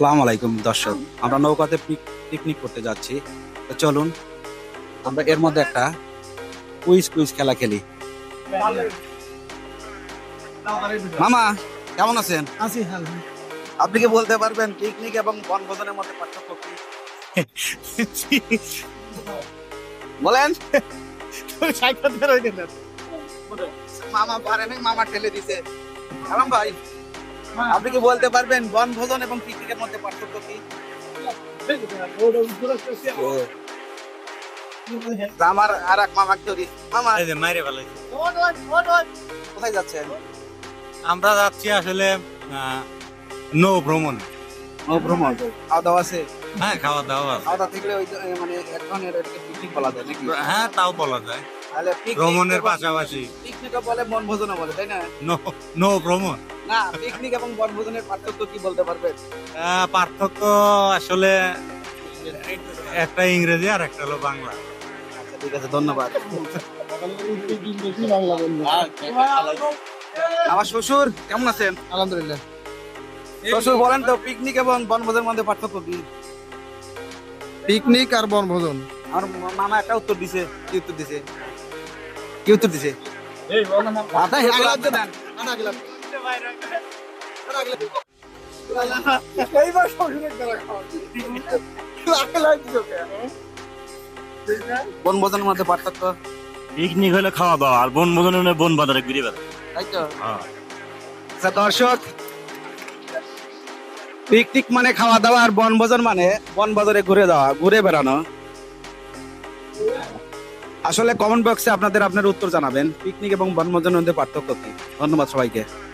আসসালামু আলাইকুম দর্শক। আমরা নৌকাতে পিক- পিকনিক করতে যাচ্ছি। তো চলুন আমরা এর মধ্যে একটা কুইজ কুইজ খেলা খেলি। মামা কেমন আছেন? আছি আপনি কি বলতে পারবেন পিকনিক এবং বনভোজনের মধ্যে পার্থক্য কি? বলেন। মামা পারে নাই মামা ঠেলে দিছে। ভাই। আপনি কি বলতে পারবেন বনভোজন এবং পিকনিকের মধ্যে পার্থক্য কি? আমার আর এক মামা। ধরি মামা মাইরে ফেলাইছে। কোথায় যাচ্ছেন? আমরা যাচ্ছি আসলে আহ, নৌ ভ্রমণ ও ভ্রমণ খাওয়া দাওয়া আছে? হ্যাঁ খাওয়া দাওয়া আছে। খাওয়া দাওয়া থাকলে ওই মানে এক ধরনের পিকনিক বলা যায় নাকি? হ্যাঁ তাও বলা যায়। তাহলে ভ্রমণের পাশাপাশি। পিকনিকও বলে বনভোজনও বলে তাই না? নৌ- নৌ ভ্রমণ না পিকনিক এবং বনভোজনের পার্থক্য কি বলতে পারবেন পার্থক্য আসলে একটা ইংরেজি আর একটা হলো বাংলা। আচ্ছা ঠিক আছে ধন্যবাদ। আমার শ্বশুর কেমন আছেন? আলহামদুলিল্লাহ। শ্বশুর বলেন তো পিকনিক এবং বনভোজনের মধ্যে পার্থক্য কি? পিকনিক আর বনভোজন আমার মামা একটা উত্তর দিছে কি উত্তর দিছে? কি উত্তর দিছে? হেসে লাগছে বনভোজনের মধ্যে পার্থক্য? পিকনিক হলে খাওয়া দাওয়া আর বন মদন হলে বন বাজারে ঘুরে বেড়ায় তাই তো? হ্যাঁ। আচ্ছা দর্শক পিকনিক মানে খাওয়া দাওয়া আর বনভোজন মানে বনবাজারে ঘুরে যাওয়া ঘুরে বেড়ানো। আসলে কমেন্ট বক্সে আপনাদের আপনার উত্তর জানাবেন। পিকনিক এবং বনভোজনের মধ্যে পার্থক্য কি? ধন্যবাদ সবাইকে।